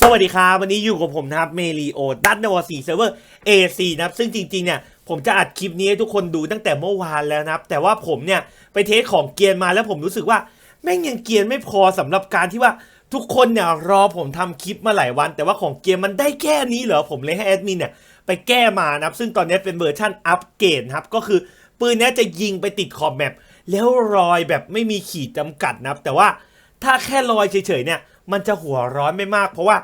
สวัสดีครับ วันนี้อยู่กับผมนะครับเมลีโอดัตนวสีเซิร์ฟเวอร์ AC นะครับ ซึ่งจริงๆเนี่ยผมจะอัดคลิปนี้ให้ทุกคนดูตั้งแต่เมื่อวานแล้วนะครับ แต่ว่าผมเนี่ยไปเทสของเกียร์มาแล้วผมรู้สึกว่า แม่งยังเกียร์ไม่พอสำหรับการที่ว่าทุกคนเนี่ยรอผมทำคลิปมาหลายวัน แต่ว่าของเกียร์มันได้แค่นี้เหรอผมเลยให้แอดมินเนี่ยไปแก้มานะครับซึ่งตอนนี้เป็นเวอร์ชั่นอัปเกรดครับก็คือปืนนี้จะยิงไปติดขอบแมปแล้วรอยแบบไม่มีขีดจำกัดนะครับแต่ว่าถ้าแค่รอยเฉยๆเนี่ย มันจะหัวร้อนไม่มาก เพราะว่า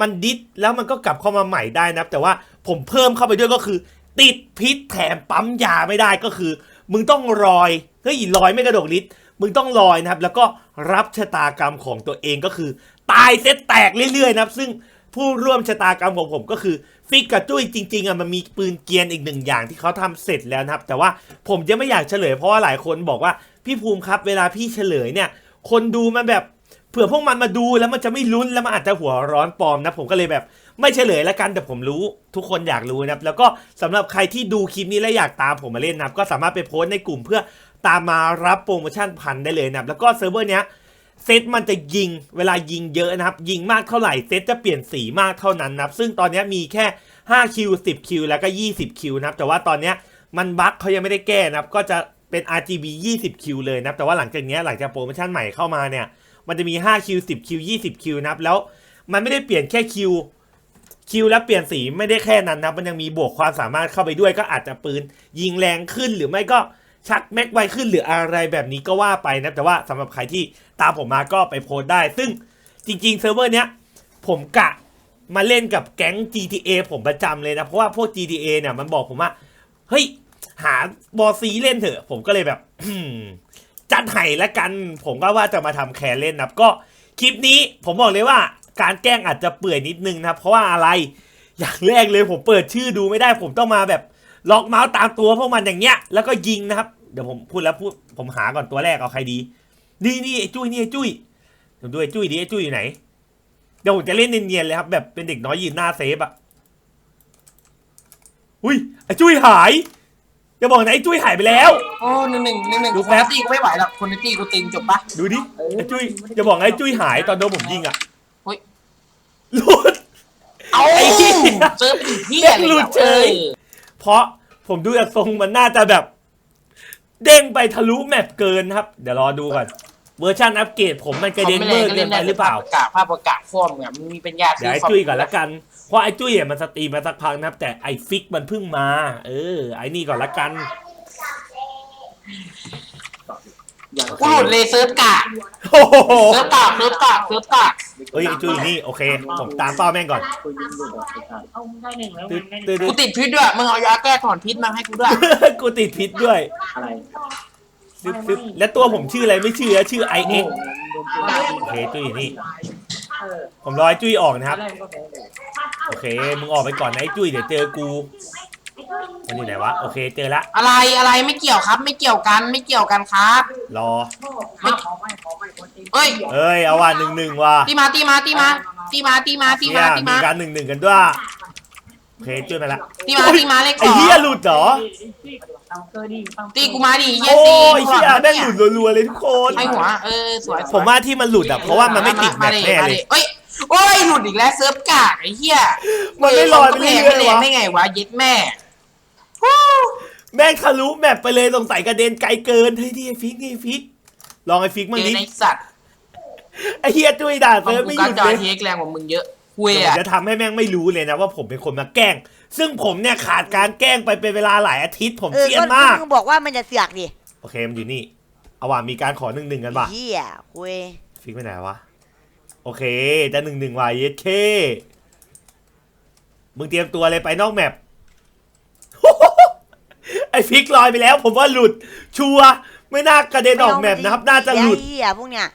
มันดิสแล้วมันก็กลับเข้ามาใหม่ได้นะครับแต่ว่าผมเพิ่มเข้าไปด้วยก็คือ ติดพิษแถมปั๊มยาไม่ได้ก็คือ มึงต้องรอยเฮ้ยรอยไม่กระดกลิ้นมึงต้องลอยนะครับ แล้วก็รับชะตากรรมของตัวเองก็คือ ตายเซตแตกเรื่อยๆนะครับ ซึ่งผู้ร่วมชะตากรรมของผมก็คือฟิกกับจุ้ยจริงๆอะมันมีปืนเกียนอีกหนึ่งอย่างที่เขาทำเสร็จแล้วนะครับ แต่ว่าผมจะไม่อยากเฉลยเพราะว่าหลายคนบอกว่าพี่ภูมิครับ เวลาพี่เฉลยเนี่ย คนดูมันแบบ ผื่อพวกมันมาดูแล้วมันจะไม่ลุ้นแล้วมันอาจจะหัวร้อนปลอมนะ ผมก็เลยแบบไม่เฉลยแล้วกันแต่ผมรู้ทุกคนอยากรู้นะครับ แล้วก็สำหรับใครที่ดูคลิปนี้และอยากตามผมมาเล่นนะครับ ก็สามารถไปโพสต์ในกลุ่มเพื่อตามมารับโปรโมชั่นพันได้เลยนะครับ แล้วก็เซิร์ฟเวอร์เนี้ยเซตมันจะยิงเวลายิงเยอะนะครับ ยิงมากเท่าไหร่เซตจะเปลี่ยนสีมากเท่านั้นนะครับ ซึ่งตอนนี้มีแค่5คิว10คิวแล้วก็20คิวนะครับแต่ว่าตอนนี้มันบั๊กเขายังไม่ได้แก้นะครับก็จะเป็น RGB 20คิวเลยนะครับแต่ว่าหลังจากนี้หลังจากโปรโมชั่นใหม่เข้ามาเนี่ย มันจะมี5คิว10คิว20คิวนะครับแล้วมันไม่ได้เปลี่ยนแค่คิวคิวแล้วเปลี่ยนสีไม่ได้แค่นั้นนะมันยังมีบวกความสามารถเข้าไปด้วยก็อาจจะปืน ยิงแรงขึ้นหรือไม่ก็ชักแม็กไวขึ้นหรืออะไรแบบนี้ก็ว่าไปนะแต่ว่าสำหรับใครที่ตามผมมาก็ไปโพสได้ ซึ่งจริงๆเซิร์ฟเวอร์เนี้ยผมกะมาเล่นกับแก๊ง GTA ผมประจำเลยนะ เพราะว่าพวก GTA เนี่ยมันบอกผมว่า เฮ้ย หาบอซีเล่นเถอะ ผมก็เลยแบบ จัดไห้และกัน ผมก็ว่าจะมาทำแคร์เล่นนะครับ ก็คลิปนี้ผมบอกเลยว่าการแกล้งอาจจะเปื่อยนิดนึงนะครับเพราะว่าอะไรอย่างแรกเลยผมเปิดชื่อดูไม่ได้ ผมต้องมาแบบล็อกเมาส์ตามตัวพวกมันอย่างเงี้ยแล้วก็ยิงนะครับ เดี๋ยวผมพูดแล้วพูดผมหาก่อนตัวแรกเอาใครดี นี่นี่ไอ้จุ้ยนี่ไอ้จุ้ยเดี๋ยวดูไอ้จุ้ยดิไอ้จุ้ยอยู่ไหนเดี๋ยวผมจะเล่นเนียนๆเลยครับแบบเป็นเด็กน้อยยืนหน้าเซฟอะอุ้ยไอ้จุ้ยหาย อย่าบอกนะไอ้จุ้ยหายไปแล้ว โอ้หนึ่งหนึ่งหนึ่งหนึ่งดูคแป๊นบตีกูไม่ไหวหรอกคนตีกูติงจบปะ ดูดิไอ้จุ้ยอย่าบอกนะไอ้จุ้ยหายตอนโดนผมยิงอะเฮ้ย หลุด เอาไอ้เหี้ยเจอผีเหี้ยแม่งหลุดเฉย เพราะผมดูจากทรงมันน่าจะแบบ เด้งไปทะลุแมปเกินครับ เดี๋ยวรอดูก่อนเวอร์ชันอัปเกรดผมมันกระเด็นเวอร์เกินไปหรือเปล่าประกาศภาพประกาศฟอร์มเนี่ยมึงมีเป็นญาติเดี๋ยวไอ้จุ้ยก่อนละกัน เพราะไอ้จุ้ยเนี่ยมันสตรีมมาสักพักนะครับ แต่ไอ้ฟิกมันเพิ่งมา เออ ไอ้นี่ก่อนละกันกูหลุดเลยเซิร์ฟกากโอ้โหเซิร์ฟกากเซิร์ฟกากเซิร์ฟกากเฮ้ยไอ้จุ้ยนี่โอเคผมตามเป้าแม่งก่อนเอาได้หนึ่งแล้วตึ๊ดได้หตึ๊นึ่ดงกูติดพิษด้วยมึงเอายาแก้ถอนพิษมาให้กูด้วยกูติดพิษด้วยอะไรตึ๊ดตึ๊ดและตัวผมชื่ออะไรไม่ชื่อแล้วชื่อไอเอ็ก โอเคจุ้ยนี่เออผมรอไอ้จุ้ยออกนะครับอะไรก็แพ้เลยโอเค มึงออกไปก่อนนะไอ้จุ้ยเดี๋ยวเจอกู มันอยู่ไหนวะ โอเคเจอละ อะไรอะไรไม่เกี่ยวครับ ไม่เกี่ยวกันไม่เกี่ยวกันครับรอไม่ขอไม่ขอไม่คนตีเอ้ยเอ้ย เอาว่ะหนึ่งหนึ่งว่ะตีมาตีมาตีมาตีมาตีมาตีเฮีมายตีมีมาการหนึ่งหนึ่งกันด้วย โอเคจุ้ยไปละตีมาตีมาเลขสไอ้องเฮียหลุดเหรอตีกูมาดิเยี่โอ้ตียเฮียแม่งหลุดรัวๆเลยทุกคนให้หัวเออสวยสวยผมว่าที่มันหลุดอะเพราะว่ามันไม่ติดแมปแน่เลยเอ้ยโอ้ยหลุดอีกแล้วเซิร์ฟกากไอ้เหี้ยมันไม่ลอยไปแพเรื่งอยๆวะไม่แรงได้ไงวะเย็ดแม่แม่งทะลุแมปไปเลยสงสัยกระเด็นไกลเกินเฮ้ยนี่ไอ้ฟิกนี่ไอ้ฟิก ลองไอ้ฟิกมั่งเจอดิในสัตว์ไอ้เฮียจุ้ยด่าของเซิร์ฟกูไม่หกายุดจอเลยเทคแรงกว่ามึงเยอะคุย เดี๋ยวผมอะจะทำให้แม่งไม่รู้เลยนะว่าผมเป็นคนมาแกล้ง ซึ่งผมเนี่ยขาดการแกล้งไปเป็นเวลาหลายอาทิตย์ผมเออเซียนก็มาก มึงบอกว่ามันจะเสือกดิโอเคมันอยู่นี่ เอาว่ะมีการขอหนึ่งหนึ่งกันว่ะ เฮียคุยฟิกไปไหนวะ โอเค จะหนึ่งหนึ่งว่ะเยสเค มึงเตรียมตัวเลยไปนอกแมป ไอฟิกลอยไปแล้ว ผมว่าหลุด ชัวร์ไม่น่ากระเด็นออกแมปนะครับ น่าจะหลุด เฮียพวกเนี้ย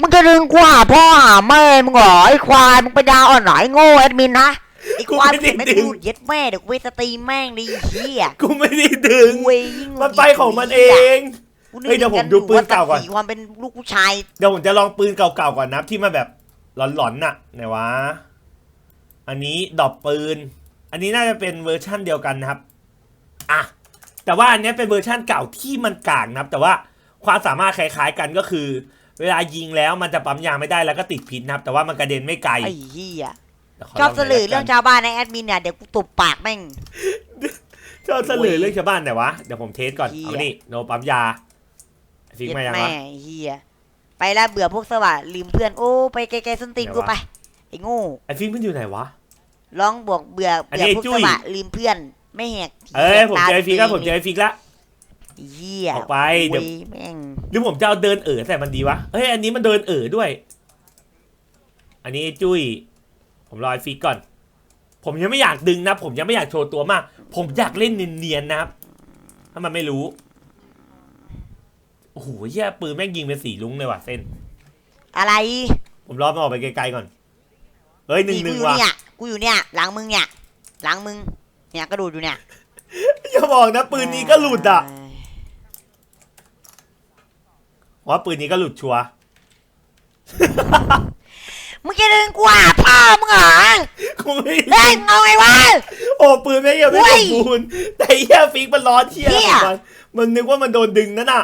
มึงจะดึงกูหาพ่อหาแม่มึงเหรอไอ้ควายมึงไปดาวอ่อนไหนโง่แอดมินนะไอ้ควายกูไม่ได้ไม่ดึได้งพูดเย็ดแม่เดี๋ยวกูไปสตรีมแม่งดิเฮียกูไม่ได้ดึงคุยยิ่งมันไปของมันเอง กูเฮ้ยเดี๋ยวผมดูปืนเก่าก่อนศัดิ์ศรีความเป็นลูกผู้ชายเดี๋ยวผมจะลองปืนเก่าๆก่อนนะที่มันแบบหลอนๆน่ะไหนวะ อันนี้ดอกปืน อันนี้น่าจะเป็นเวอร์ชั่นเดียวกันนะครับ อะ แต่ว่าอันเนี้ยเป็นเวอร์ชั่นเก่าที่มันกลางนะครับ แต่ว่าความสามารถคล้ายๆกันก็คือ เวลายิงแล้วมันจะปั๊มยางไม่ได้แล้วก็ติดพิษนะครับ แต่ว่ามันกระเด็นไม่ไกลไอ้เหี้ยเดี๋ยวขชอบลเสลือหน่ยเรื่องละกันชาวบ้านในแอดมินเนี่ยเดี๋ยวกูตบปากแม่งชอบเสลือเรื่องชาวบ้านไหนวะเดี๋ยวผมเทสก่อนเหี้ยเอามานี่โนปั๊มยาฟิกเย็ดมายังแม่วะไอ้เหี้ยไปแล้วเบื่อพวกสวัสดลืมเพื่อนโอ้ไปไกลๆส้นตีนไหนวะกูไปไอ้โง่ไอฟิกมันอยู่ไหนวะร้องบวกเบื่ออันเบื่นี้อพวกไอ้จุ้สยวัสดลืมเพื่อน ไม่แหกเอ้ยผมเจอไอฟิกแล้วตาผมเจอไอฟิกแล้วไอ้ เหี้ยออกไปเดี๋ยวโอ้แม่งหรือผมจะเอาเดินเอ๋อแต่มันดีวะ เฮ้ย อันนี้มันเดินเอ๋อด้วย อันนี้ไอ้จุ้ย ผมรอไอฟิกก่อน ผมยังไม่อยากดึงนะ ผมยังไม่อยากโชว์ตัวมาก ผมอยากเล่นเนียนๆนะครับ ถ้ามันไม่รู้ โอ้โหเหี้ยปืนแม่งยิงเป็นสีลุ้งเลยว่ะเส้น อะไรผมรอมันออกไปไกลๆก่อน เฮ้ยหนึ่งนี่หกูนึ่งอยู่ว่ะเนี่ยกูอยู่เนี่ยหลังมึงเนี่ยหลังมึงเนี่ยกระโดดอยู่เนี่ย อย่าบอกนะปืนนี้ก็หลุดอะ ว่าปืนนี้ก็หลุดชัวร์มึงจะดึงกูหาพ่อมึงเหรอกูไม่เฮ้ยมึงเอาไงวะ โอ้ปืนแม่งยังไม่เฮ้สยมบูรณ์แต่เหี้ยฟิกมันร้อนเชี่ยเหี้ยของมันมันนึกว่ามันโดนดึงนั่นน่ะ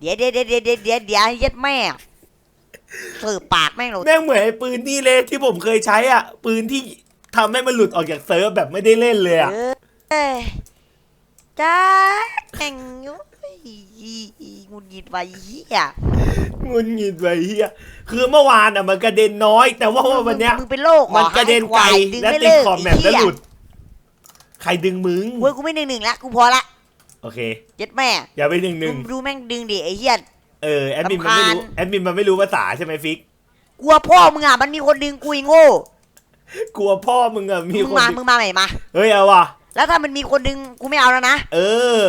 เดี๋ยวเดี๋ยวเดี๋ยวเดี๋ยวเดี๋ยวเดี๋ยวเดี๋ยวเย็ดแม่สืบปากแม่งหลุดแม่งเหมือนไอ้ปืนนี่เลยที่ผมเคยใช้อะ ปืนที่ทำให้มันหลุดออกจากเซิร์ฟแบบไม่ได้เล่นเลยอะ เออจ้าแม่งโอ้ยงุนยิดไว้เหี้ยงุนงิดไปเฮียคือเมื่อวานอะมันกระเด็นน้อย แต่ว่าวันเนี้ยมึงเป็นโรคหอมันกระเด็นไกลอ้ควายดึงและไม่ติดเลิกขอบแมปไอ้แล้วเหี้ยหลุด ใครดึงมึงเว้ยกูไม่หนึ่งหนึ่งละกูพอละโอเคเย็ดแม่ อย่าไปหนึ่งหนึ่งดูดูแม่งดึงดิไอ้เหี้ยเออแอดมินมันไม่รู้รำคาญแอดมินมันไม่รู้ภาษาใช่ไหมฟิกกลัวพ่อมึงอะมันมีคนดึงกูอีโง่กลัวพ่อมึงอะมีมึงคนมาดึงมึงมาใหม่มาเฮ้ยเอาว่ะแล้วถ้ามันมีคนดึงกูไม่เอาแล้วนะ เออ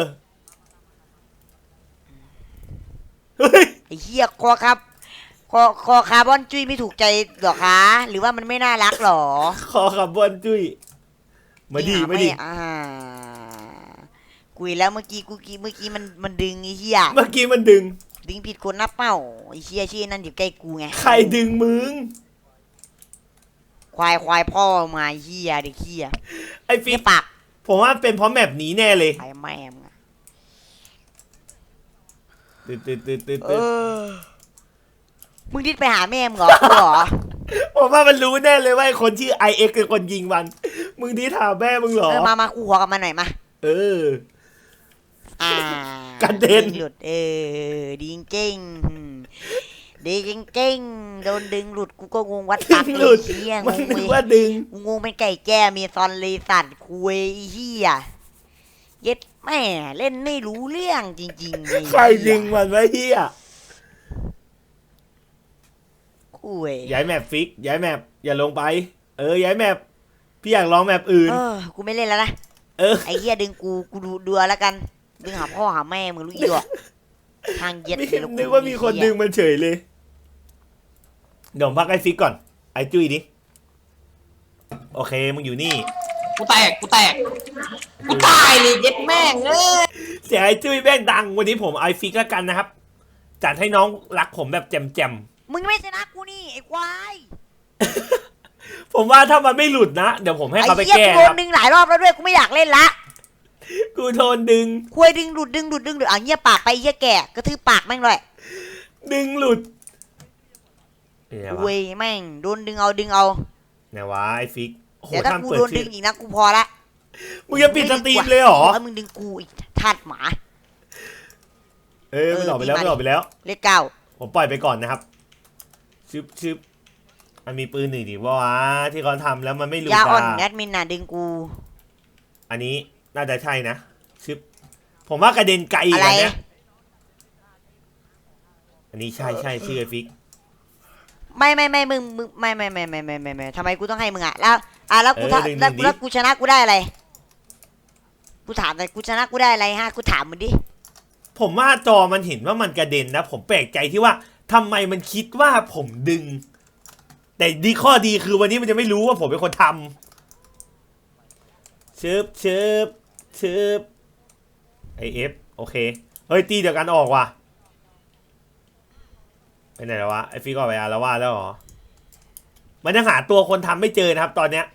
เฮ้ยไอ้เหี้ยคอครับ คอคอคาร์บอนจุ้ยไม่ถูกใจหรอคะ หรือว่ามันไม่น่ารักหรอขอขับบอลจุ้ยมาดีจริงเหรอมาดีอ่ากุยแล้วเมื่อกี้กูกี้เมื่อกี้มันมันดึงไอ้เหี้ยเมื่อกี้มันดึง ดึงผิดคนนับเป้าไอ้เหี้ยชื่อนั่นอยู่ใกล้กูไงใครดึงมึง ควายควายพ่อมาไอ้เหี้ยเด็กเหี้ยไอ้ฟิเหี้กยปาก ผมว่าเป็นเพราะแมปนี้แน่เลยไปแม่มงอะ ตึ๊ดตึ๊ดตึ๊ดตึ๊ดเอตึ๊ดอมึงดิ้นไปหาแม่มึงเหรอกูเหรอ ผมว่ามันรู้แน่เลยว่าไอ้คนชื่อไอเอ็กคือคนยิงมัน มึงดีถามแม่มึงเหรอ เออมามากูหัวกับมันหน่อยมา เออ อ่ากระเด็นหลุดเออดีจริงๆดีจริงๆโดนดึงหลุดกูก็งงวัดตักดึงเลหลุยดเหี้ยงมันงนึกเว้ว่ายดึง กูงงเป็นไก่แก้มีซอนเลสัตว์คุยไอ้เหี้ยเย็ด แม่เล่นไม่รู้เรื่องจริงๆเลยใครดึงมันไว้เฮียคุยย้ายแมปฟิกย้ายแมปอย่าลงไป เออย้ายแมปพี่อยากลองแมปอื่น เออกูไม่เล่นแล้วนะเออไอ้เหี้ยดึงกูกูดูเดือแล้วกันดึงหาพ่อหาแม่มึงรู้อีดอกทางเย็ดมีเลยะนึกว่ามีคนดึงมันเฉยเลยเดี๋ยวผมพักไอฟิกก่อนไอจุ้ยดิโอเคมึงอยู่นี่ กูแตก กูแตก กูตายเลยเย็ดแม่งเอ้ยเสียงไอจุ้ยแม่งดัง วันนี้ผมไอฟิกแล้วกันนะครับ จัดให้น้องรักผมแบบแจมมึงไม่ชนะกูนี่ไอ้ควายๆ ผมว่าถ้ามันไม่หลุดนะ เดี๋ยวผมให้ไอ้เขาไปเหี้ยแก้กูโดคนรับดึงหลายรอบแล้วด้วยกูไม่อยากเล่นละกูโดนดึงคุยดึงหลุดดึงหลุดดึงหลุดอะเงียบปากไปไอ้เหี้ยแก่กระทืบปากแม่งเลยดึงหลุดเนี่ยวะคุยแม่งโดนดึงเอาดึงเอาเนี่ยวะไอฟิก โอ้โหเดี๋ยวถ้าท่านกูเปิดโดนชื่ดึองอีกนะกูพอละมึงจะปิดสตรีมเลยเหรอ ให้มึงดึงกูอีกทาดหมา เอ้ยมันออกไปแล้วเออมันออกไปแล้ว เลขเก้าผมปล่อยไปก่อนนะครับชึบชึบมันมีปืนหนึ่งดิว่าวะที่เขาทำแล้วมันไม่หลุดยาอ่อนอะแอดมินน่ะดึงกู อันนี้น่าจะใช่นะชึบผมว่ากระเด็นไกลอีกอะไร อันเนี้ยอันนี้ใช่ใช่ชื่อไอ้ฟิก ไม่ไม่ไม่มึงมึงไม่ไม่ไม่ไม่ไม่ไม่ไม่ทำไมกูต้องให้มึงอะแล้ว อะแล้วกูถ้าแล้วแล้วกูชนะกูได้อะไร กูถามแต่อยกูชนะกูได้อะไรฮะ กูถามมึงดิ ผมว่าจอมันเห็นว่ามันกระเด็นนะ ผมแปลกใจที่ว่าทำไมมันคิดว่าผมดึง แต่ดีข้อดีคือวันนี้มันจะไม่รู้ว่าผมเป็นคนทำชึบชึบชึบไอเอฟโอเค เฮ้ย ตีเดียวกันออกว่ะไปไหนแล้ววะไอฟิกออกไปอาละว่าดแล้วเหรอ มันยังหาตัวคนทำไม่เจอนะครับ ตอนเนี้ย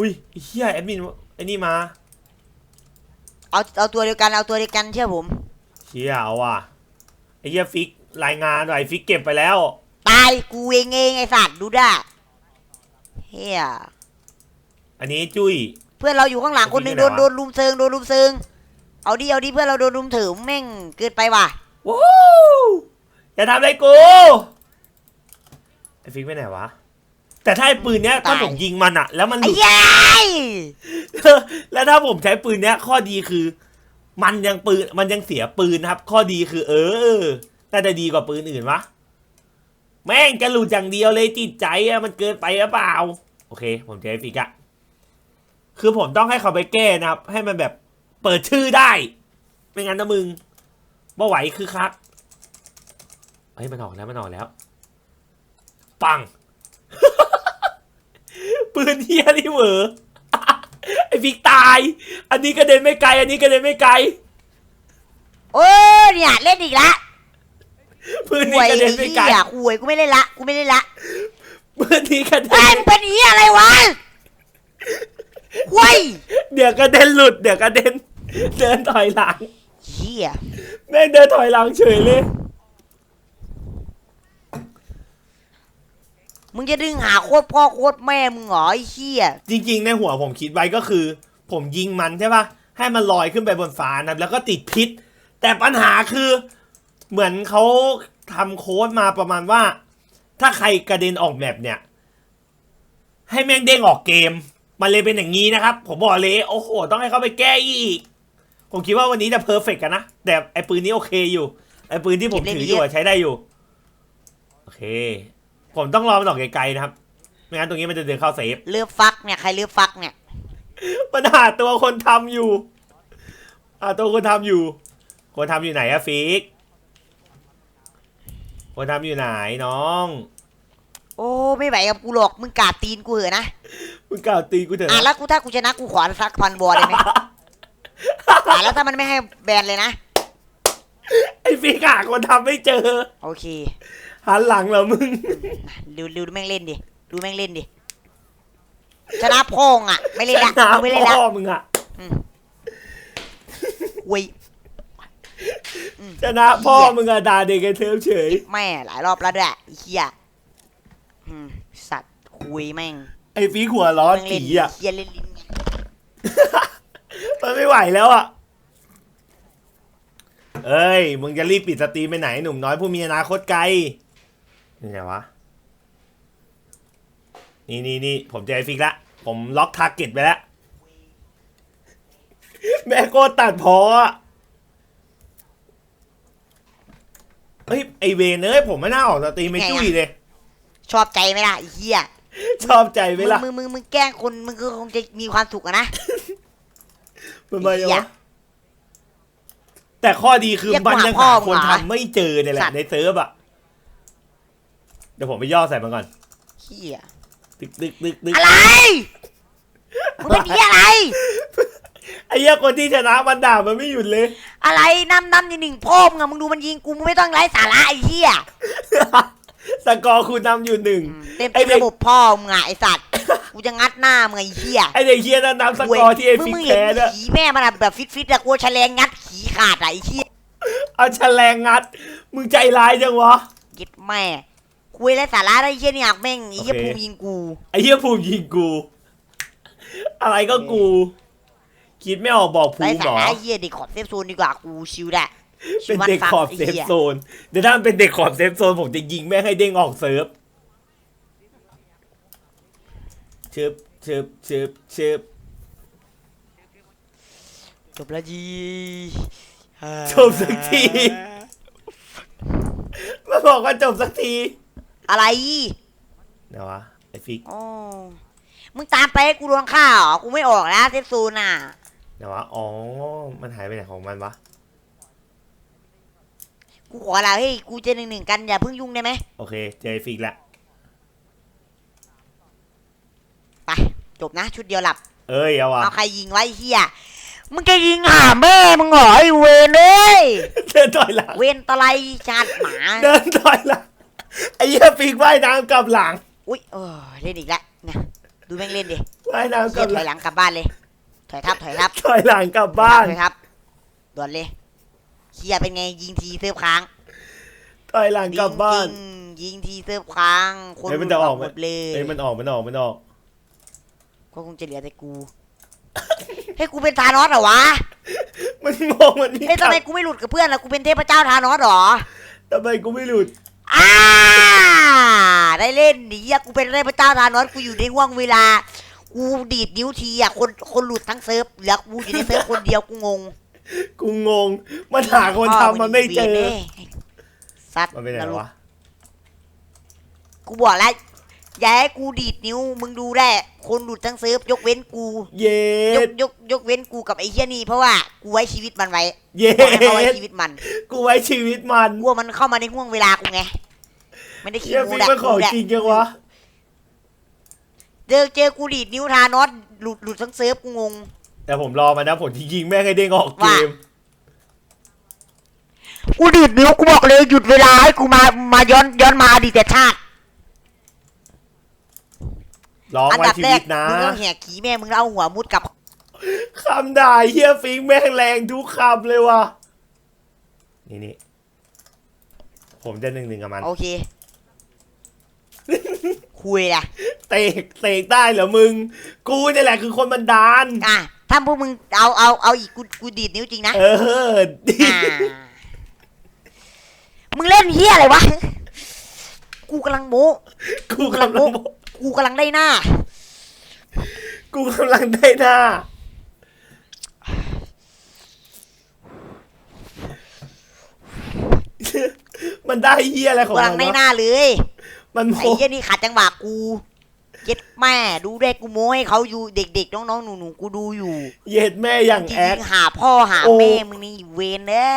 หุยไอ้เฮียแอดมินไอ้นี่มาเอาเอาตัวเดียวกันเอาตัวเดียวกันเชื่อผมเชี่ยเอาว่ะไอ้เหี้ยฟิกรายงานหน่อยฟิกเก็บไปแล้ว ตายกูเองเองไอ้สัตว์ดูได้เฮียอันนี้จุ้ย เพื่อนเราอยู่ข้างหลังคนหนึ่งโดนที่ไหนวะโดนลุมเซิงโดนลุมเซิงเอาดิเอาดิเพื่อนเราโดนลุมถือแม่งเกินไปว่ะว้าวอย่าทำอะไรกูไอ้ฟิกไปไหนวะ แต่ถ้าไอ้ปืนเนี้ยถ้าผมยิงมันอะแล้วมันหไอ้ลุดยัยแล้วถ้าผมใช้ปืนเนี้ย ข้อดีคือ มันยังปืนมันยังเสียปืนนะครับ ข้อดีคือ เออน่าจะดีกว่าปืนอื่นวะแม่งจะหลุดอย่างเดียวเลยจิตใจอะมันเกินไปหรือเปล่า โอเค ผมจะให้ฟิกอะคือผมต้องให้เขาไปแก้นะครับ ให้มันแบบเปิดชื่อได้ ไม่งั้นนะมึงบ่ไหวคือคักเฮ้ยมันออกแล้วมันออกแล้ว ปัง ปืนเฮียนี่เหวอไอ้ฟิกตาย อันนี้กระเด็นไม่ไกล อันนี้กระเด็นไม่ไกล โอ้เนี่ยเล่นอีกละปืนหนี้วยกระไอ้เด็นไม่ไกลเหี้ยหวยกูไม่เล่นละกูไม่เล่นละปืนนี้กระเด็เฮ้ยนมึงเป็นเหี้ยอะไรวะหวยเดี๋ยวกระเด็นหลุด เดี๋ยวกระเด็น เดินถอยหลัง เหี้ย แม่งเดินถอยหลังเฉยเลย มึงจะดึงหาโคตรพ่อโคตรแม่มึงเหรอไอ้เหี้ยจริงๆ ในหัวผมคิดไว้ก็คือ ผมยิงมันใช่ปะให้มันลอยขึ้นไปบนฟ้านะแล้วก็ติดพิษ แต่ปัญหาคือ เหมือนเขาทำโค้ดมาประมาณว่า ถ้าใครกระเด็นออกแมปเนี่ย ให้แม่งเด้งออกเกม มันเลยเป็นอย่างนี้นะครับ ผมบอกเลยโอ้โห ต้องให้เขาไปแก้อีก ผมคิดว่าวันนี้จะเพอร์เฟกกันนะ แต่ไอ้ปืนนี้โอเคอยู่ ไอ้ปืนที่ผมถืออยู่อะใช้ได้อยู่ โอเค ผมต้องรอมันออกไกลๆนะครับ ไม่งั้นตรงนี้มันจะเดินเข้าเซฟเลือกฟักเนี่ยใครเลือกฟักเนี่ยมันหาตัวคนทำอยู่หาตัวคนทำอยู่ คนทำอยู่ไหนอะฟิก คนทำอยู่ไหนน้องโอ้ไม่ไหวกับกูหรอกมึงกราดตีนกูเหอะนะมึงกล่าวตีกูเถอะอะนะแล้วกูถ้ากูชนะกูขอสักพันบอลได้ไหมอะแล้วถ้ามันไม่ให้แบนเลยนะไอ้ฟิกหาคนทำไม่เจอ โอเค หันหลังเหรอมึงดูดูแม่งเล่นดิ ดูแม่งเล่นดิ ชนะพงอะ ไม่เล่นละชนะกูไม่เล่นละพ่อมึงอะเว้ยชนะพ่อมึงอะด่าเด็กไอ้เทมเฉย แม่หลายรอบแล้วด้วยไอ้เฮียอืมสัตว์คุยแม่งไอ้ฟิกหัวร้อนแม่งเล่ผีนอะเฮียเล่นลิ้นไงมันไม่ไหวแล้วอะเอ้ย มึงจะรีบปิดสตรีมไปไหนหนุ่มน้อยผู้มีอนาคตไกล นี่ไงวะ นี่นี่นี่ผมเจอไอ้ฟิกละ ผมล็อกทาร์เก็ตไปแล้ว แม่โกตัดพออะเฮ้ย ไอเวนเอ้ยผมไม่น่าออกสตรีมไม่จุ้ยเลย ชอบใจไหมล่ะไอ้เฮียชอบใจไหมมึงล่ะมึงมึงมึงแกล้งคนมึงก็คงจะมีความสุขอะนะ มันมาไอ้ยังเหี้วะยแต่ข้อดีคือเรียกมันว่ายังพ่อหาคนมึงเหรอทำไม่เจอเนี่ยแหสัละตว์ในเซิร์ฟอะเดี๋ยวผมไปย่อใส่มันก่อนเฮียตึกตึกตึกตึกอะไรมึงเป็นเฮียอะไรไอ้เหี้ยคนที่ชนะมันด่ามันไม่หยุดเลย อะไรน้ำน้ำนี่หนึ่งพ่อมึงอะมึงดูมันยิงกูมึงไม่ต้องไร้สาระไอ้เหี้ยสกอร์คุณนำอยู่หนึ่งเต็มไอ้เต็มเด็กระบบพ่อมึงอะไอ้สัตว์กูจะงัดหน้ามึงไอ้เหี้ยไอ้เด็กเฮียนั่นนำสกอร์ที่ไอ้มึงฟิกมึงเห็นแพ้ด้วยผีแม่มันอะแบบฟิตฟิตๆอะกูแฉลงงัดผีขาดอะไอ้เหี้ยเอาแฉลงงัด มึงใจร้ายจังวะยิดแม่ คุยไร้สาระไอ้เหี้ยนี่หักแม่งไอ้เหี้ยโอเค ภูมิยิงกู ไอ้เฮียภูมิยิงกู อะไรก็กู คิดไม่ออกบอกภูไร้มิสาหรอ ระไอ้เหี้ยเด็กขอบเซฟโซนดีกว่ากูชิวแหละชิเป็นววันเด็กฟักขอบไอ้เซฟหี้ยโซน เดี๋ยวถ้ามันเป็นเด็กขอบเซฟโซน ผมจะยิงแม่งให้เด้งออกเซิร์ฟชึบชึบชึบชึบจบแล้วจีจบสักที มาบอกว่าจบสักที อะไรเดี๋ยววะไอ้ฟิกอ๋อมึงตามไปให้กูโดนฆ่าเหรอ กูไม่ออกแล้วเซฟโซนอะเดี๋ยววะอ๋อมันหายไปไหนของมันวะกูขอละเฮ้ย กูเจะหนึ่งหนึ่งๆกันอย่าเพิ่งยุ่งได้ไหม โอเคเจอไอ้ฟิกแล้วไป จบนะ ชุดเดียวหลับ เอ้ยเอาวะเอาใครยิงไว้ไอ้เฮียมึงจะยิงหาแม่ มึงเหรอไอ้เวนเลย เดินถอยหลังเวนตะไลชาติหมา เดินถอยหลัง ไอ้เหี้ยฟิกว่ายน้ำกลับหลังอุ้ยเออเล่นอีกแล้วเนี่ยดูแม่งเล่นดิว่ายน้ำกเฮีลัยบถหอลัยงหลังกลับบ้านเลย ถอยทับถอยทับถอยหลังกลับบ้าน ถอยทับด่วนเลยเฮียเป็นไงยิงทีเซิร์ฟค้างถอยหลังกลับบ้านยิงยิงทีเซิร์ฟค้างคนเฮ้ยมันจะออกหไหมมดเลยเอ้ยมันออกมันออกมันออก ก็คงจะเหลือแต่กู ให้กูเป็นทานอสเหรอวะมันงงมันนี่เฮ้ยทำไมกูไม่หลุดกับเพื่อนล่ะกูเป็นเทพเจ้าทานอสเหรอทำไมกูไม่หลุด อ่าได้เล่นหนีอะกูเป็นเทพเจ้าทานอสกูอยู่ในห่วงเวลา กูดีดนิ้วทีอะคนคนหลุดทั้งเซิร์ฟเหลือกูอยู่ในเซิร์ฟคนเดียวกูงงกูงงมันหาคนทำมันไม่เจอ สัตว์มันเป็นไงนรกวะ กูบอกแล้วอย่าให้กูดีดนิ้ว มึงดูได้ คนหลุดทั้งเซิร์ฟยกเว้นกู เย็ยดกยกยกเว้นกูกับไอ้เหี้ยนี่เพราะว่ากูไว้ชีวิตมันไว้เย็บอกให้เขาไว้ดชีวิตมัน กูไว้ชีวิตมันกลัวมันเข้ามาในห่วงเวลากูไง ไม่ได้ขี้เฮียโม้ฟิกแหละมันของกูแหละจริงจังวะเจอเจอกูดีดนิ้วทานอสหลุดหลุดทั้งเซิร์ฟกูงง แต่ผมรอมานะผมที่ยิงแม่งให้เด้งออกเกว่ามกูดีดนิ้วกูบอกเลยหยุดเวลาให้กูมามาย้อนย้อนมาอดีตชาติร้องอันไว้ดับชีแรวิกตนะมึงต้องแหกขี้แม่มึงแล้วเอาหัวมุดกลับ คำด่าเฮียฟิกแม่งแรงทุกคำเลยว่ะนี่นี่ผมจะหนึ่งหนึ่งกับมัน โอเค คุยอะเตะเตะได้เหรอมึง กูนี่แหละคือคนบันดาล อะถ้าพวกมึงเอาเอาเอาอีกกูกูดีดนิ้วจริงนะเออดีอ่ามึงเล่นเฮียอะไรวะ กูกำลังโม้กูกำลังกูกำลังได้หน้า กูกำลังได้หน้า มันได้เฮียอะไรของกำลัมังนได้หวะน้าเลย มันไอ้โมเฮียนี่ขัดจังหวะกูเย็ดแม่ดูด้วยกูโม้ให้เขาอยู่เด็กๆ น้องๆ หนูๆ กูดูอยู่เย็ดแม่อย่างจแอริคงๆหาพ่อหาโอ้ แม่มึงนี่เวนเด้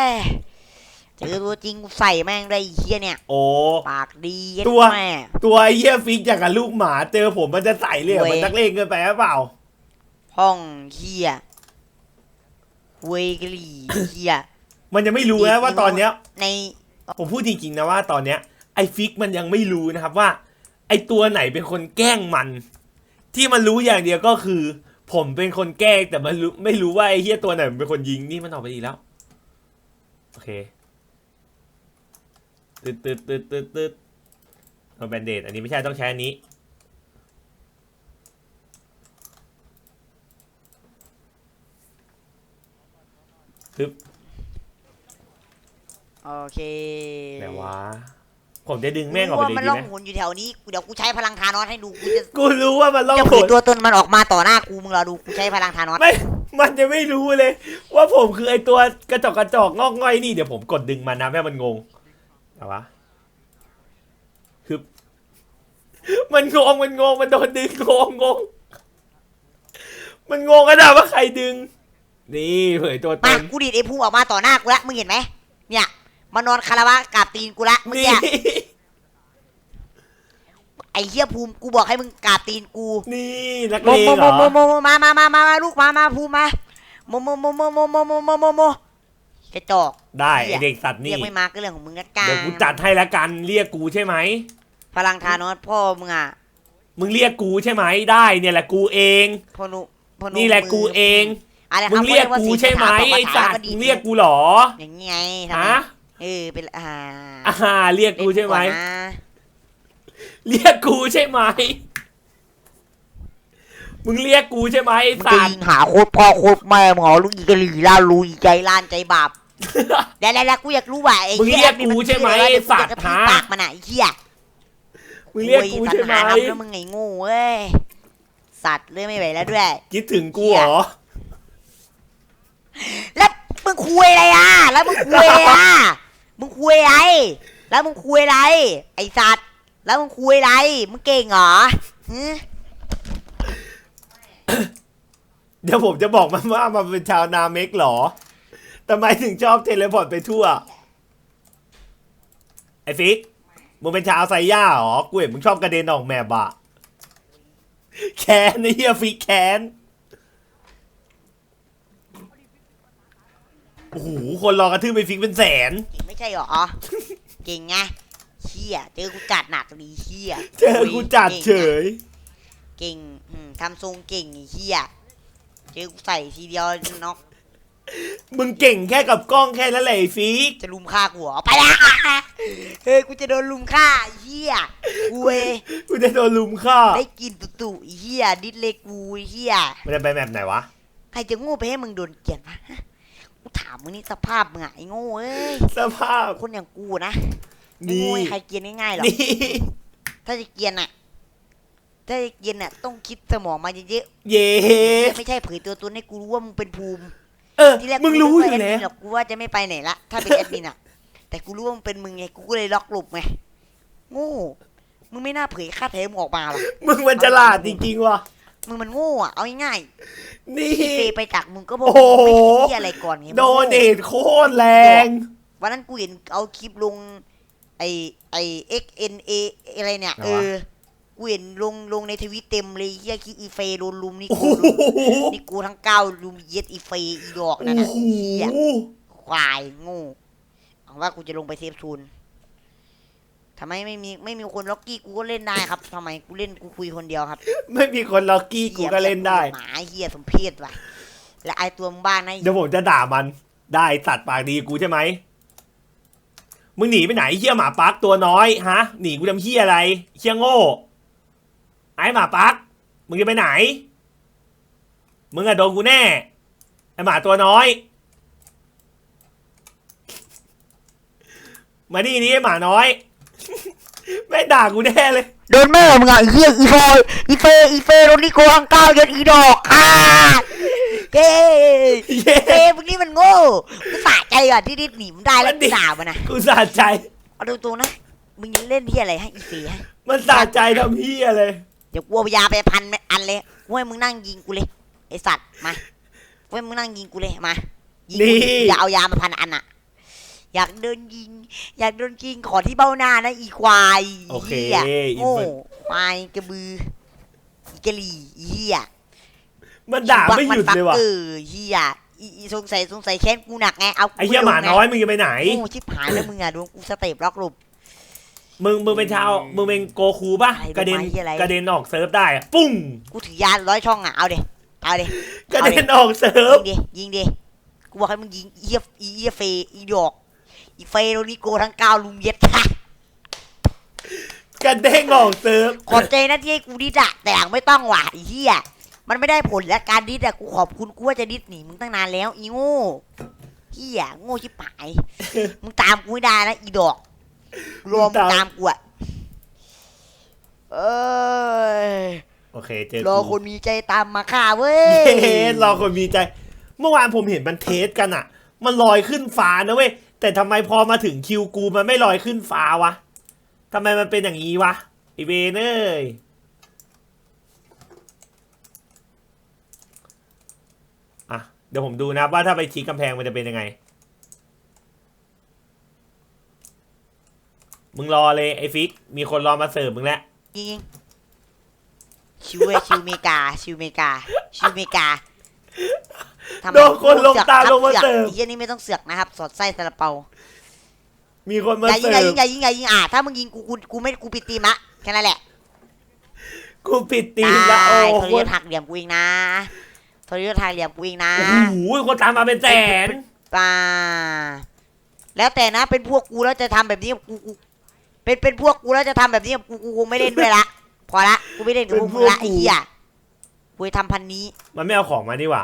เจอตัวจริงกูใส่แม่งได้ไอ้เฮียเนี่ย โอ้ ปากดีเย็ดตัว แม่ ตัวไอ้เฮียฟิกอย่างกับลูกหมา เจอผมมันจะใส่เลยเหรอเว้ย มันนักเลงเกินไปหรือเปล่า ห้องเฮียเวยกลีเฮียมันยังไม่รู้นะว่าตอนเนี้ย ในผมพูดจริงๆนะว่าตอนเนี้ย ไอ้ฟิกมันยังไม่รู้นะครับว่า ไอ้ตัวไหนเป็นคนแกล้งมัน ที่มันรู้อย่างเดียวก็คือ ผมเป็นคนแกล้งแต่มันรู้ไม่รู้ว่าไอ้เฮียตัวไหนมันเป็นคนยิงนี่มันออกไปดีแล้วโอเคตึ๊ดตึ๊ดตึ๊ดตึ๊ดตึ๊ดเอาแบนเดดอันนี้ไม่ใช่ต้องใช้อันนี้ปึ๊บโอเค แต่ว่า ผมจะดึงแม่งออกไปว่าดีมันดีล่องไหมหนอยู่แถวนี้กูเดี๋ยวกูใช้พลังทานอสให้ดูกูจะกูรู้ว่ามันล่องจะหเปิดนตัวตนมันออกมาต่อหน้ากูมึงรอดูกูใช้พลังทานอสไม่ มันจะไม่รู้เลย ว่าผมคือไอตัวกระจอกกระจอกงอกง่อยนี่เดี๋ยวผมกดดึงมันนะแม่มันงงแต่วะคือมันงงมันงงมันโดนดึงงงงงมันงงกันนะว่าใครดึง นี่เผยตัวตมานกูดีดไอ้ภูมิออกมาต่อหน้ากูละมึงเห็นไหมเนี่ย มานอนคารวะกราบตีนกูละเมื่อนี่กี้ไอ้เหี้ยภูมิกูบอกให้มึงกราบตีนกูนี่นักโมเลงโมเหรอโมโมโมมามามามามาลูกมามาภูมิมาโมโมโมโมโมโมโมโมโมโมกระจอกได้ไอเด็กสัตว์เรีนี่ยกไม่มาก็เรื่องของมึงละกันเดี๋ยวกูจัดให้ละกันเรียกกูใช่ไหมพลังทานอสพ่อมึงอะมึงเรียกกูใช่ไหมได้เนี่ยแหละกูเองพ่อนุพ่อนุนี่แหละกูเอง อะไรคมึรับงเรียกกูใช่ไหมไอ้สัตว์มึงเรียกกูเหรออย่างไงทำไมฮะ เออเป็นอ่าอ่า เรียกกูใช่ไหม เล่นก่อนนะเรียกกูใช่ไหม มึงเรียกกูใช่ไหมไอ้มึงจะสัตยิว์งหาโคตรพ่อโคตรแม่มึงเหรอลูกอีกะหลีล่าลุยใจล้านใจบาปแล้วแล้วแล้วกูอยากรู้ว่าไอ้มึงหี้เรียกกูใช่ไหมนไอ้ชื่อสัอะไรตว์วะฮะเดี๋ยวกูจะกระทืบปากมันอะไอ้เหี้ยมึงเรียกกูใช่ไหม โอ้ยสัตว์หาทำแล้วมึงไงโง่เว้ยสัตว์เลื่อยไม่ไหวแล้วด้วย คิดถึงกูเหรอ แล้วมึงคุยอะไรอะ แล้วมึงคุยอะไรอะ มึงคุยอะไร แล้วมึงคุยอะไร ไอสัตว์ แล้วมึงคุยอะไร มึงเก่งเหรอฮึเดี๋ยวผมจะบอกมันว่ามันเป็นชาวนาเมกเหรอทำไมถึงชอบเทเลพอร์ตไปทั่ว ไอฟิก มึงเป็นชาวไซย่าเหรอ กูเห็นมึงชอบกระเด็นออกแมบอะแค้นไอ้เหี้ยฟิกแค้นโอ้โห คนรอกระทืบไปฟิกเป็นแสน ไม่ใช่เหรอ เก่งไงเชี่ยเจอกูจัดหนักดีเชี่ยเจอกูจัดเฉย เก่งอืมทำทรงเก่งไอ้เชี่ยเจอกูใส่ทีเดียวน็อกมึงเก่งแค่กับกล้องแค่นั้นแหละไอ้ฟิกจะลุมฆ่ากูเหรอไปละเฮ้ยกูจะโดนลุมฆ่าไอ้เฮียกูเว้ยกูจะโดนลุมฆ่าได้กินตุตุไอ้เฮียดิดเล็กกูไอ้เฮียมันจะไปแบบไหนวะ ใครจะโง่ไปให้มึงโดนเกลียดวะฮะ กูถามมึงนี่สภาพมึงอะไอ้โง่เอ้ยสภาพ คนอย่างกูนะไม่นี่ โง่ให้ใครเกลียดง่ายๆหรอกนี่ถ้าจะเกลียดน่ะถ้าจะเกลียดน่ะต้องคิดสมองมาเยอะเย้ๆไม่ใช่เผยตัวตนให้กูรู้ว่ามึงเป็นภูมิ เออ ที่แรกมึงรู้อยู่กูแล้ไม่วได้ว่าแอดมินหรอกกูว่าจะไม่ไปไหนละ ถ้าเป็นแอดมินอะแต่กูรู้ว่ามึงเป็นมึงไง กูก็เลยล็อกหลบไง โง่ มึงไม่น่าเผยค่าแท้มึงออกมาหรอกมึงมันฉลาดจริงๆว่ะ มึงมันโง่อะเอาง่ายนี่ๆที่เฟย์ไปจากมึงก็บอกโอ้โห มึงไม่ที่อะไรก่อนไงมึงโดโง่ เนทโคตรแรง วันนั้นกูเห็นเอาคลิปลง ไอไอ x n a อะไรเนี่ยอะไรวะ เออกูเห็นลงลงในทวิตเต็มเลยเฮียคลิปอีเฟย์โดนลุมนี่โอ้โหกูลุมนี่กูทั้งเก้าลุมเย็ดอีเฟย์อีดอกนั่นโอ้น่ะโหเฮียควายโง่เอาว่ากูจะลงไปเซฟซูน ทำไมไม่มีไม่มีคนล็อกกี้กูก็เล่นได้ครับทำไมกูเล่นกูคุยคนเดียวครับ ไม่มีคนล็อกกี้กูก็เล่นได้หมาเฮียสมเพศว่ะ และไอตัวมึงบ้านนะเดี๋ยวผมจะด่ามันได้สัตว์ปากดีกูใช่ไหมมึงหนีไปไหนเฮียหมาปักตัวน้อยฮะหนีกูทำเฮียอะไรเฮียโง่ไอ้หมาปักมึงจะไปไหน มึงอะโดนกูแน่ไอ้หมาตัวน้อยมานี่นี่ไอ้หมาน้อย ไม่งด่ากูแน่เลย โดนแม่มึงอะไอ้เฮียอีเฟย์อีเฟย์อีเฟย์โดนนี่โกอังเก้าเย็ดอีดอกอ่าเย้เย้เฟย์มึงนี่มันโง่กูสะใจอะที่ดิดหนีมึงได้แล้วมันดิ กูด่ามันนะกูสะใจ เอาตรงๆนะมึงเล่นที่อะไรให้อีเฟย์ฮะมันสะใจทำเฮียเลยเดี๋ยวกูเอายาไปพันอันเลยกูให้มึงนั่งยิงกูเลยไอสัตว์มากูให้มึงนั่งยิงกูเลยมายิงกูนี่อย่าเอายามาพันอันอะ อยากเดินยิง อยากโดนยิงขอที่เบ้าหน้านะอีควายโอเคหี้ยอีโง่เฟิร์นควายกระบืออีกะหลี่เหี้ยมันด่าไม่หยุดเลยว่ะ เออเหี้ยอีอีสงสัยสงสัยแค้นกูหนักไงเอากูไอ้เหี้ยหมาน้อยมึงจะไปไหนโง่ชิบหายแล้วมึงอะโดนกูสเต็ปล็อกลุม มึงมึงเป็นชาวมึงเป็นโกคูป่ะ อะไรกระเด็นเป็นไม้เหี้ยอะไร กระเด็นออกเซิร์ฟได้อะปุ้งกูถือยาร้อยช่องอะเอาเดเอาเด กระเด็นออกเซิร์ฟ ยิงดิยิงดิกูบอกให้มึงยิงอีเหี้ยอีเหี้ยเฟย์อีดอก อีเฟย์โรนิโกทั้งเก้าลุมเย็ดค่ะกระเด้งออกเซิร์ฟขอบใจนะที่ให้กูดิดอะแต่อย่างไม่ต้องว่ะไอ้เหี้ยมันไม่ได้ผลและการดิดอะกูขอบคุณกูว่าจะดิดหนีมึงตั้งนานแล้วอีโง่เหี้ยโง่ชิบหาย มึงตามกูไม่ได้นะอีดอกรวมงตามกูอะเอ้ยโอเคเจอรอกูคนมีใจตามมาฆ่าเว้ยเทสรอคนมีใจ เมื่อวานผมเห็นมันเทสกันอะมันลอยขึ้นฟ้านะเว้ย แต่ทำไมพอมาถึงคิวกูมันไม่ลอยขึ้นฟ้าวะทำไมมันเป็นอย่างนี้วะไอเวนเอ้ยอะเดี๋ยวผมดูนะว่าถ้าไปชี้กำแพงมันจะเป็นยังไง มึงรอเลยไอฟิก มีคนรอมาเสิร์ฟมึงแล้ว ยิงชิวเว้ยชิวเมกา ชิวเมกา ชิวเมกา ทำไมโดนคนลงตามเสือกลงมาครับเสิร์ฟ ไอ้เหี้ยนี่ไม่ต้องเสือกนะครับ สอดไส้ซาลาเปามีคนมาอย่ายิงเสิอย่าร์ยิฟงอย่ายิงอย่ายิงอะถ้ามึงยิงกูกูกูไม่กูปิดตีมละแค่นั้นแหละกูปิดตีได้มแล้วโอ้โทโหรยศหักเหลี่ยมกูเองนะโทรยศหักเหลี่ยมกูเองนะ โอ้โหคนตามมาเป็นแสนป่าแล้วแต่นะเป็นพวกกูแล้วจะทำแบบนี้กับกูกูเป็นเป็นพวกกูแล้วจะทำแบบนี้กับกูกูกูไม่เล่นด้วยละ พอละกูไม่เล่นกับพวกมึงละไอ้เหี้ยกูจะทำพันนี้ มันไม่เอาของมานี่หว่า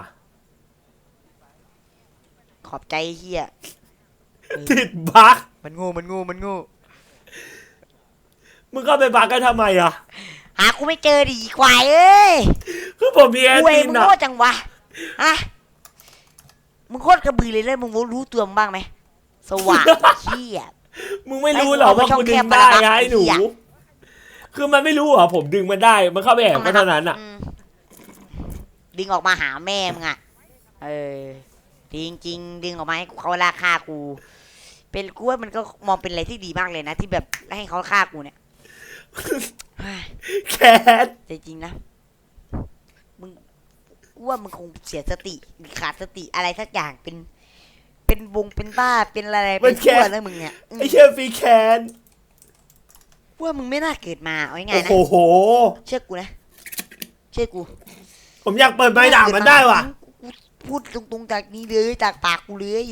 ขอบใจไอ้เหี้ยติดบั๊กมันโง่มันโง่มันโง่มึงก็ไปบั๊กกันทำไมอะ หากูไม่เจอดิอีควายเอ้ยคือผมมีแอดกูเอมิงนมึงอะโง่จังวะฮะมึงโคตรกระบือเลยเลยมึงรู้ตัวมึงบ้างไหมสว่างเหี้ยมึงไม่รู้เหรอว่ากูดึงได้ไงไอ้หนูไอ้เหี้ยคือมันไม่รู้เหรอผมดึงมันได้ มันเข้าไปแอบก็เท่านั้นอะอืมดึงออกมาหาแม่มึงอะ เออ จริงจริงๆดึงออกมาให้เขาราคากู เป็นกูว่ามันก็มองเป็นอะไรที่ดีมากเลยนะ ที่แบบให้เขาฆ่ากูเนี่ยเฮ้ยแคทแต่จริงนะมึงกูว่ามึงคงเสียสติหรือขาดสติอะไรสักอย่างเป็น เป็นวงเป็นบ้าเป็นอะไรเป็นทั่วแล้วมึงเนี่ยอืมไอ้เชี่ยฟรีแคนกูว่ามึงไม่น่าเกิดมาเอาง่ายๆนะโอ้โหเชื่อกูนะ เชื่อกู ผมอยากเปิดใบด่ามันได้ว่ะกู พูดตรงๆจากนี้เลยจากปากกูเลย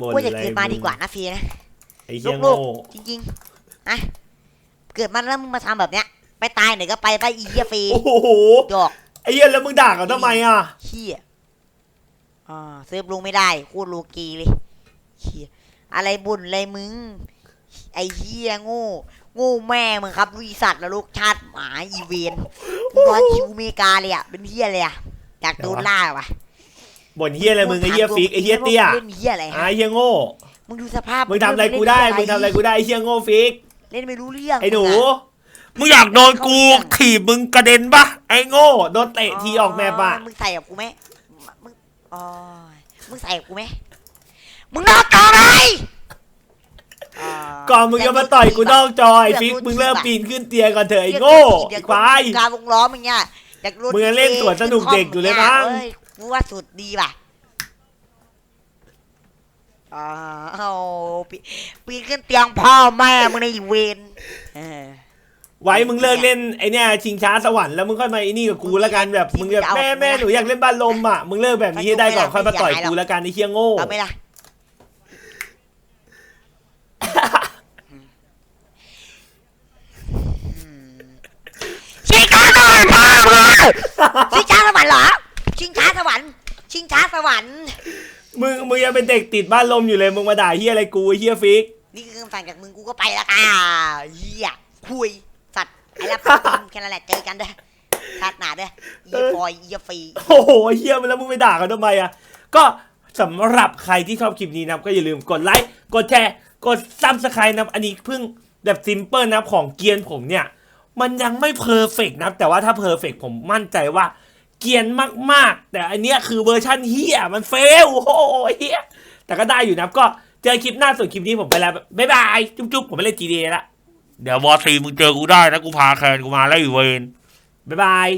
บ่นกูว่าอย่าอะไรเกิดมามึงดีกว่านะเฟียนะไออ้เหี้ยลูโง่กๆจริงๆนะเกิดมาแล้วมึงมาทำแบบเนี้ย ไปตายไหนก็ไปไปอีเหี้ยฟรีโอ้โหดอกไอ้เหี้ยแล้วมึงด่าเขาทำไมอะเหี้ยอ่าเซิร์ฟลงไม่ได้โคตรโลกีเลยเหี้ยอะไรบุญอะไรมึง ไอ้เหี้ยโง่โง่แม่มึงครับวิสัตว์แล้วลูกชาติหมาอีเวนมึงนอนคิวอเมริกาเลยอะเป็นเหี้ยเลยอะอยากโดนล่าว่ะ บ่นเหี้ยอะไรมึงไอ้เหี้ยฟิกไอ้เหี้ยเตี้ยเล่นเหี้ยอะไรไอ้ฮะเหี้ยโง่มึงดูสภาพมึงทำอะไรกูได้มึงทำอะไรกูได้ไอ้เหี้ยโง่ฟิกเล่นไม่รู้เรื่องไอ้หนูมึงอะ มึงอยากโดนกูถีบมึงกระเด็นปะไอ้โง่โดนเตะทีออกแม่ปะมึงใส่กับกูไหมมึงอ๋อมึงใส่กับกูไหมมึงนอกจอไหมก่อนมึงจะมาต่อยกูนอกจอไอ้ฟิกมึงเริ่มปีนขึ้นเตียงก่อนเถอะไอ้โง่ไอ้ควาย การวงล้อมึงเนี่ยอยากรู้มึงยังเล่นสวนสนุกเด็กอยู่เลยมั้งเอ้ย กูว่าสุดดีว่ะอ้าวปีปีนขึ้นเตียงพ่อแม่มึงในอีเวนเออ ไว้มึงเลิกเล่นไอเนี่ยชิงช้าสวรรค์แล้วมึงค่อยมาไอ้นี่กับกูแล้วกันแบบมึงแบบแม่แม่หนูอยากเล่นบ้านลมอะมึงเลิกแบบนี้ให้ได้ก่อนค่อยมาต่อยกูแล้วกันไอ้เชี่ยโง่ เอาไหมล่ะชิงช้าสวรรค์พ่อมึงชิงช้าสวรรค์เหรอ ชิงช้าสวรรค์ ชิงช้าสวรรค์ มึงมึงยังเป็นเด็กติดบ้านลมอยู่เลยมึงมาด่าเฮียอะไรกูไอ้เฮียฟิก นี่คือคำสั่งจากมึงกูก็ไปแล้วอ่าเหี้ยคุยสัตว์ไอ้ละแค่นั้นแหละเจอกันเด้อชาติหนาเด้ออีฟอยอีฟรี โอ้โหเฮียมันแล้วมึงไปด่าเขาทำไมอะ ก็สำหรับใครที่ชอบคลิปนี้นะครับก็อย่าลืมกดไลค์ กดแชร์ กดซับสไครต์นะครับอันนี้เพิ่งแบบซิมเปิลนะครับของเกียนผมเนี่ย มันยังไม่เพอร์เฟกนะครับแต่ว่าถ้าเพอร์เฟกผมมั่นใจว่า เกรียนมากๆ แต่อันเนี้ยคือเวอร์ชันเฮียมันเฟลโอ้โหเฮียแต่ก็ได้อยู่นะครับก็เจอคลิปหน้าส่วนคลิปนี้ผมไปแล้วบ๊ายบายจุ๊บๆผมไม่เล่น GTA ละเดี๋ยววอซีมึงเจอกูได้นะกูพาแคนกูมาแล้วอยู่เวนบ๊ายบาย